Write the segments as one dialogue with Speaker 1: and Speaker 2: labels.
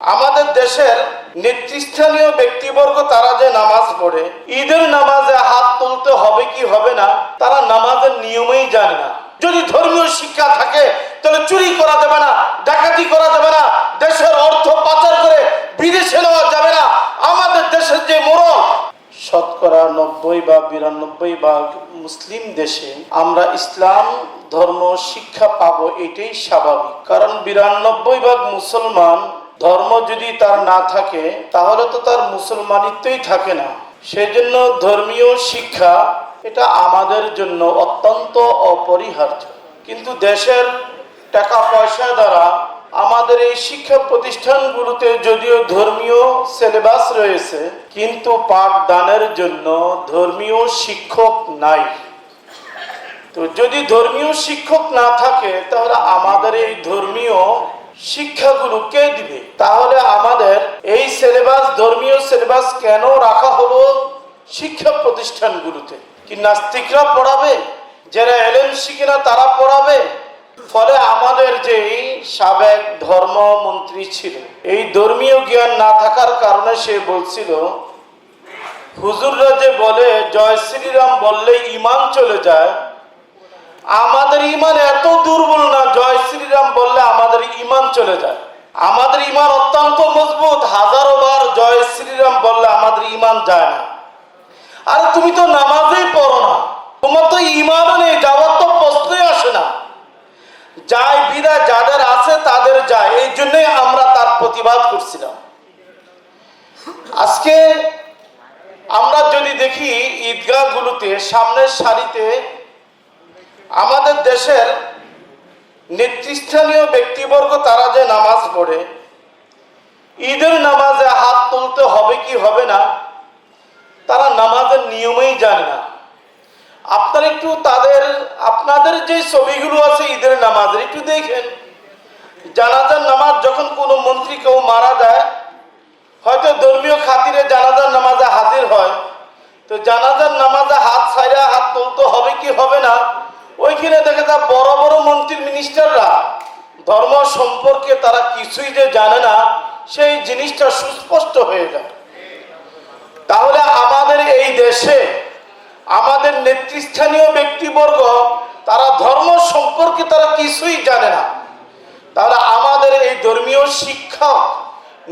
Speaker 1: আমাদের দেশের নেতৃস্থানীয় ব্যক্তিবর্গ, তারা যে নামাজ পড়ে, ঈদের নামাজে হাত তুলতে হবে কি হবে না, তারা নামাজের নিয়মেই জানে না। যদি ধর্মীয় শিক্ষা থাকে, তাহলে চুরি করা যাবে না, ডাকাতি করা যাবে না, দেশের অর্থ পাচার করে বিদেশে নেওয়া যাবে না। আমাদের দেশের যে মোড়ল, শতকরা নব্বই বা বিরানব্বই ভাগ মুসলিম দেশে আমরা ইসলাম, ধর্ম, শিক্ষা পাবো, এটাই স্বাভাবিক। কারণ বিরানব্বই ভাগ মুসলমান ধর্ম যদি তার না থাকে, তাহলে তো তার মুসলমানিত্বই থাকে না। সেজন্য ধর্মীয় শিক্ষা এটা আমাদের জন্য অত্যন্ত অপরিহার্য। কিন্তু দেশের টাকা পয়সা দ্বারা আমাদের এই শিক্ষা প্রতিষ্ঠানগুলোতে যদিও ধর্মীয় সিলেবাস রয়েছে, কিন্তু পাঠদানের জন্য ধর্মীয় শিক্ষক নাই। তো যদি ধর্মীয় শিক্ষক না থাকে, তাহলে আমাদের এই ধর্মীয় শিক্ষাগুলো কে দিবে? তাহলে আমাদের এই সিলেবাস ধর্মীয় সিলেবাস কেন রাখা হলো শিক্ষা প্রতিষ্ঠানগুলোতে? কি নাস্তিকরা পড়াবে? যারা এলেন শিখে না, তারা পড়াবে? ফলে আমাদের যে সাবেক ধর্মমন্ত্রী ছিল, এই ধর্মীয় জ্ঞান না থাকার কারণে সে বলছিল, হুজুররা যে বলে, জয় শ্রীরাম বললে ইমান চলে যায় আমাদের ইমান এত দুর্বল না, জয় শ্রীরাম বললে আমাদের ইমান চলে যায়। আমাদের ইমান অত্যন্ত মজবুত, হাজারো বার জয় শ্রীরাম বললে আমাদের ইমান যায় না। আর তুমি তো নামাজেই পড়ো না, তোমার তো ইমানও নেই, যাওয়ার তো প্রশ্নই আসে না। যায় বিদায় যাদের আছে তাদের যায়, এই জন্যই আমরা তার প্রতিবাদ করছিলাম। আজকে আমরা যদি দেখি ঈদগাহগুলোতে, সামনের সারিতে আমাদের দেশের নেতৃস্থানীয় ব্যক্তিবর্গ, তারা যে নামাজ পড়ে, ঈদের নামাজে হাত তুলতে হবে কি হবে না, তারা নামাজের নিয়মেই জানে না। আপনারা একটু তাদের, আপনাদের যে ছবিগুলো আছে ঈদের নামাজের, একটু দেখেন। জানাজার নামাজ যখন কোনো মন্ত্রী কেউ মারা যায়, হয়তো ধর্মীয় খাতিরে জানাজার নামাজে হাজির হয়। তো জানাজার নামাজে হাত ছাইরা হাত তুলতে হবে কি হবে না? ওইখানে দেখা যায় বড় বড় মন্ত্রী মিনিস্টাররা ধর্ম সম্পর্কে তারা কিছুই যে জানে না, সেই জিনিসটা সুস্পষ্ট হয়ে যায়। তাহলে আমাদের এই দেশে আমাদের নেতৃস্থানীয় ব্যক্তিবর্গ, তারা ধর্ম সম্পর্কে তারা কিছুই জানে না। তাহলে আমাদের এই ধর্মীয় শিক্ষক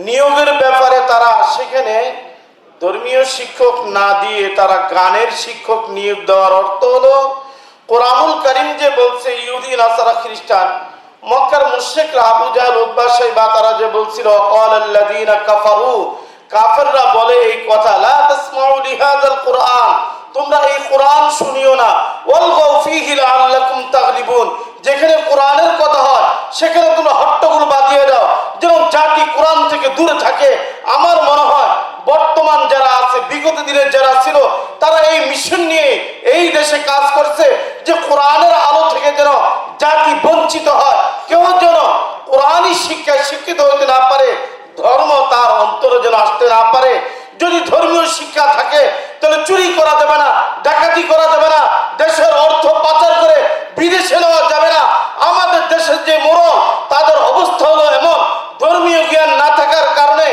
Speaker 1: নিয়োগের ব্যাপারে তারা সেখানে ধর্মীয় শিক্ষক না দিয়ে তারা গানের শিক্ষক নিয়োগ দেওয়ার অর্থ হলো কোরআনুল করিম যে বলছে, ইহুদি, নাসারা, খ্রিস্টান, মক্কার মুশেকরা আবু জাহল উদ্বাসাই বা তারা যে বলছিল আল্লাযীনা কাফারু কাফেররা বলে এই কথা, লা তাসমাউ লিহাযাল কোরআন তোমরা এই কোরআন শুনিও না ওয়ালগাউ ফীহি লাআল্লাকুম তাগলিবুন যেখানে কোরআনের কথা হয়, সেখানে তোমরা হট্টগোল বাজিয়ে দাও যেন জাতি কোরআন থেকে দূরে থাকে, আমার মনে হয় বর্তমান যারা আছে, বিগত দিনের যারা ছিল, তারা এই মিশন নিয়ে দেশে কাজ করছে যে কোরআনের আলো থেকে যেন জাতি বঞ্চিত হয়। কেউ যেন কোরআনই শিক্ষায় শিক্ষিত হতে না পারে, ধর্ম তার অন্তরে যেন আসতে না পারে। যদি ধর্মীয় শিক্ষা থাকে, তাহলে চুরি করা যাবে না, ডাকাতি করা যাবে না, দেশের অর্থ পাচার করে বিদেশে নেওয়া যাবে না। আমাদের দেশের যে মোড়ল, তাদের অবস্থা হলো এমন, ধর্মীয় জ্ঞান না থাকার কারণে।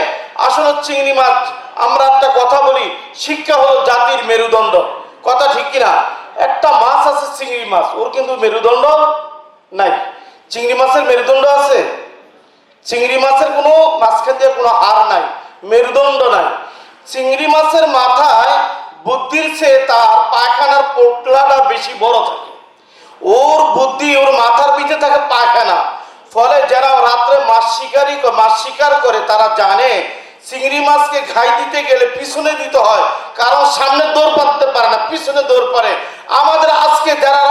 Speaker 1: আসলে চিংড়ি মাছ আমরা একটা কথা বলি, শিক্ষা হলো জাতির মেরুদণ্ড। কথা ঠিক কিনা? একটা মাছ আছে চিংড়ি মাছ। ওর কিন্তু মেরুদণ্ড নাই। চিংড়ি মাছের মেরুদণ্ড আছে? চিংড়ি মাছের কোনো মাঝখান দিয়ে কোনো হার নাই, মেরুদণ্ড নাই। চিংড়ি মাছের মাথায় বুদ্ধির চেয়ে তার পায়খানার পোটলাটা বেশি বড় থাকে। ওর বুদ্ধি ওর মাথার পিঠে থাকে পায়খানা। ফলে যারা রাত্রে মাছ শিকারি মাছ শিকার করে, তারা জানে চিংড়ি মাছকে ঘাই দিতে গেলে পিছনে দিতে হয়। কারণ সামনে দৌড় পিছনে দৌড় পারে আমাদের আজকে যারা